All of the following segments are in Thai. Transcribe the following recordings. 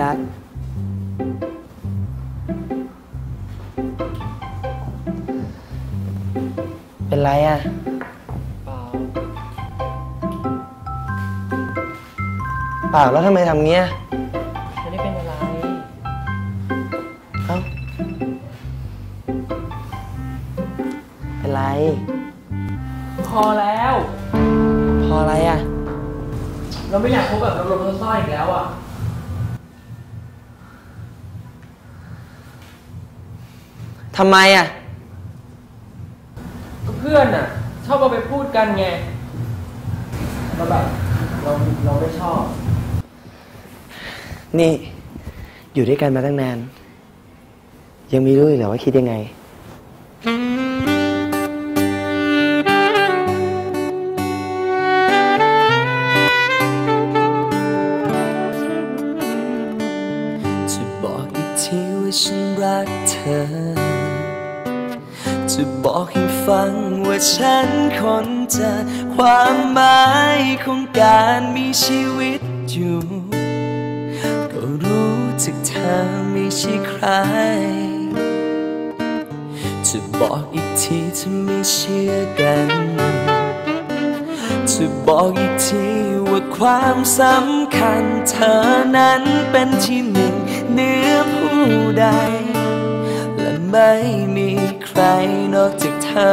รัก เป็นไรอะเปล่าเปล่าแล้วทำไมทำเงี้ยไม่ได้เป็นอะไรเอ้าเป็นไร พอแล้ว พออะไรอะ เราไม่อยากพบแบบเราลมๆซ้อยๆอีกแล้วอะ ทำไมอะก็เพื่อนอะ ชอบเอาไปพูดกันไงเราแบบเราเราไม่ชอบ นี่ อยู่ด้วยกันมาตั้งนาน ยังมีรู้อีกเหรอว่าคิดยังไง จะบอกอีกทีว่าฉันรักเธอ จะบอกให้ฟังว่าฉันคนเจอความหมายของการมีชีวิตอยู่ ก็รู้จากเธอไม่ใช่ใคร จะบอกอีกทีถ้าไม่เชื่อกัน จะบอกอีกทีว่าความสำคัญเธอนั้นเป็นที่หนึ่งเหนือผู้ใด ไม่มีใครนอกจากเธอ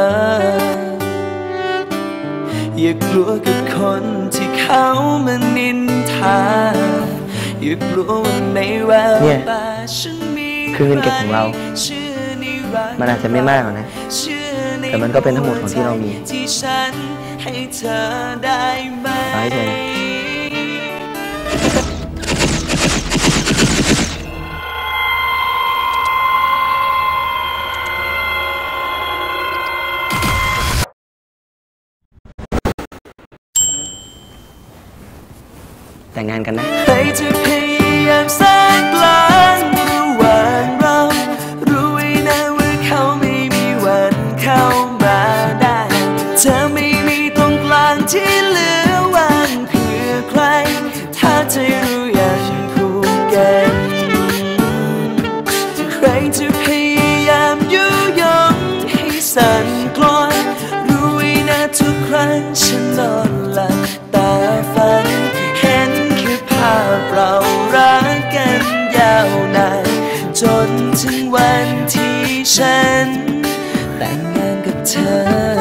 อย่ากลัวกับคนที่เขามานินทา อย่ากลัวว่าในแววเนี่ยตาฉันมีคือเงินเก็บของเราเชื่อในรักมันอาจจะไม่มากหรอกนะเชื่อในแต่มันก็เป็นทั้งหมดของที่เรามีที่ฉันให้เธอได้ไหมขอให้เธอ แต่งงานกันนะใครจะพยายามสร้างกลางระหว่างเรา รู้ไว้นะว่าเขาไม่มีวันเข้ามาได้ เธอไม่มีตรงกลางที่เหลือว่างเพื่อใคร ถ้าเธอรู้อย่างคู่กันใครจะพยายามยุยงให้สั่นคลอนรู้ไว้นะทุกครั้งฉันนอน จนถึงวันที่ฉัน แต่งงานกับเธอ